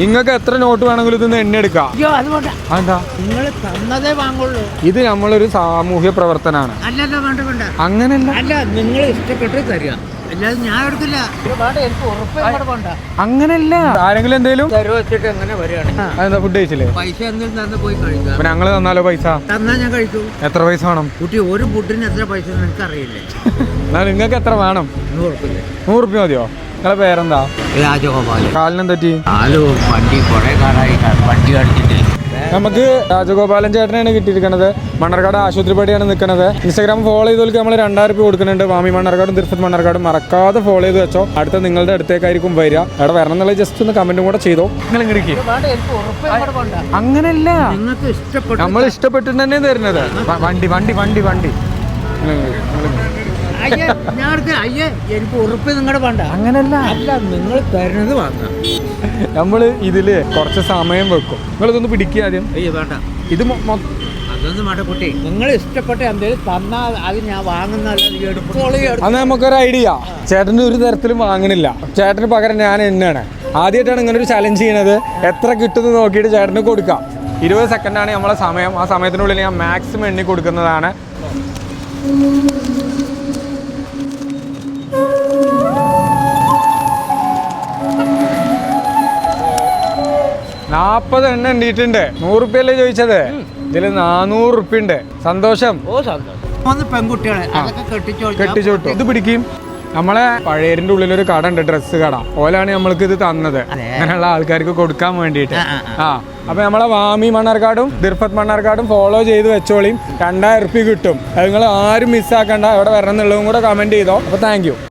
നിങ്ങൾക്ക് എത്ര നോട്ട് വേണമെങ്കിലും ഇതൊന്ന് എണ്ണ എടുക്കാം. അയ്യോ അതുകൊണ്ട് നിങ്ങൾ തന്നതേ വാങ്ങുള്ളൂ. ഇത് നമ്മളൊരു സാമൂഹ്യ പ്രവർത്തനാണ്. അല്ലല്ല വേണ്ട വേണ്ട. അങ്ങനല്ല. അല്ല നിങ്ങൾ ഇഷ്ടപ്പെട്ട് തരിക. അല്ലാതെ ഞാൻ എടുക്കില്ല. എനിക്ക് ഉറപ്പ് വേണ്ട ആരെങ്കിലും എന്തേലും? തരുവ വെച്ചിട്ട് എങ്ങനെ വരികയാണ്? അതെന്താ ഫുഡ് കഴിച്ചില്ലേ? പൈസ എന്തെങ്കിലും തന്ന് പോയി കഴിക്കുക അപ്പൊ ഞങ്ങൾ തന്നാലോ പൈസ? തന്നാ ഞാൻ കഴിച്ചു എത്ര പൈസ വേണം? കുട്ടി ഒരു ഫുഡിന് എത്ര പൈസ നിങ്ങൾക്ക് അറിയില്ലേ എന്നാ നിങ്ങൾക്ക് എത്ര വേണം? ഒന്നും ഉറപ്പില്ല. നൂറ് റുപ്യ മതിയോ? നിങ്ങളെ പേരെന്താ? രാജഗോപാലൻ കാലിനെ പറ്റി? കാലു വണ്ടി കുറെ കാലായി. വണ്ടി അടിച്ചിട്ടില്ല നമുക്ക് രാജഗോപാലൻ ചേട്ടനെയാണ് കിട്ടിയിരിക്കുന്നത് മണ്ണർക്കാട് ആശുപത്രിപ്പടിയാണ് നിൽക്കുന്നത് ഇൻസ്റ്റാഗ്രാം ഫോളോ ചെയ്തവർക്ക് നമ്മൾ രണ്ടായിരം രൂപ കൊടുക്കുന്നുണ്ട്. വാമി മണ്ണർക്കാടും തിരുപ്പതി മണ്ണർക്കാടും മറക്കാതെ ഫോളോ ചെയ്ത് വെച്ചോ. അടുത്ത നിങ്ങളുടെ അടുത്തേക്കായിരിക്കും വരിക. അവിടെ വരണം എന്നുള്ള ജസ്റ്റ് ഒന്ന് കമന്റും കൂടെ ചെയ്തോ. നിങ്ങൾ അങ്ങനല്ല. നിങ്ങൾക്ക് ഇഷ്ടപ്പെട്ടു. നമ്മൾ ഇഷ്ടപ്പെട്ടിട്ട് തന്നെ തരുന്നത്. വണ്ടി വണ്ടി വണ്ടി വണ്ടി. അയ്യേ ഞാൻ. അയ്യേ എനിക്ക് ഉറപ്പ് നിങ്ങളുടെ വേണ്ട. അങ്ങനല്ല. അല്ല നിങ്ങൾ തരുന്നത് വാങ്ങാം. നമ്മൾ ഇതിൽ കുറച്ച് സമയം വെക്കും. നിങ്ങൾ ഇതൊന്ന് പിടിക്കുക ആദ്യം. അയ്യോ വേണ്ട. ഇത് അതൊന്നും വേണ്ട കുട്ടി. നിങ്ങൾ ഇഷ്ടപ്പെട്ട എന്തെങ്കിലും തന്നാൽ അത് ഞാൻ വാങ്ങുന്നല്ല അന്ന് നമുക്കൊരു ഐഡിയ. ചേട്ടന് ഒരു തരത്തിലും വാങ്ങണില്ല ചേട്ടന് പകരം ഞാൻ എന്നാണ് ആദ്യമായിട്ടാണ് ഇങ്ങനെ ഒരു ചലഞ്ച് ചെയ്യണത് എത്ര കിട്ടുന്നു നോക്കിയിട്ട് ചേട്ടന് കൊടുക്കാം. ഇരുപത് സെക്കൻഡാണ് നമ്മളെ സമയം. ആ സമയത്തിനുള്ളിൽ ഞാൻ മാക്സിമം എണ്ണി കൊടുക്കുന്നതാണ്. നാൽപ്പത് എണ്ണ എണ്ണിയിട്ടുണ്ട്. നൂറ് റുപ്യല്ലേ ചോദിച്ചത്? ഇതിൽ നാനൂറ് റുപ്യ ഉണ്ട് സന്തോഷം. ഓ സന്തോഷം. പെൺകുട്ടികളെ ഇത് പിടിക്കും. നമ്മളെ പഴയരിന്റെ ഉള്ളിൽ ഒരു കട ഉണ്ട് ഡ്രസ്സ് കട. ഓലാണ് നമ്മൾക്ക് ഇത് തന്നത്. അങ്ങനെയുള്ള ആൾക്കാർക്ക് കൊടുക്കാൻ വേണ്ടിയിട്ട്. ആ, അപ്പൊ നമ്മളെ വാമി മണ്ണാർക്കാടും ദിർഫത്ത് മണ്ണാർക്കാടും ഫോളോ ചെയ്ത് വെച്ചോളിയും. രണ്ടായിരം ഉറുപ്പ്യ കിട്ടും. അത് നിങ്ങൾ ആരും മിസ്സാക്കണ്ട എവിടെ വരണം എന്നുള്ളതും കൂടെ കമന്റ് ചെയ്തോ. അപ്പൊ താങ്ക് യു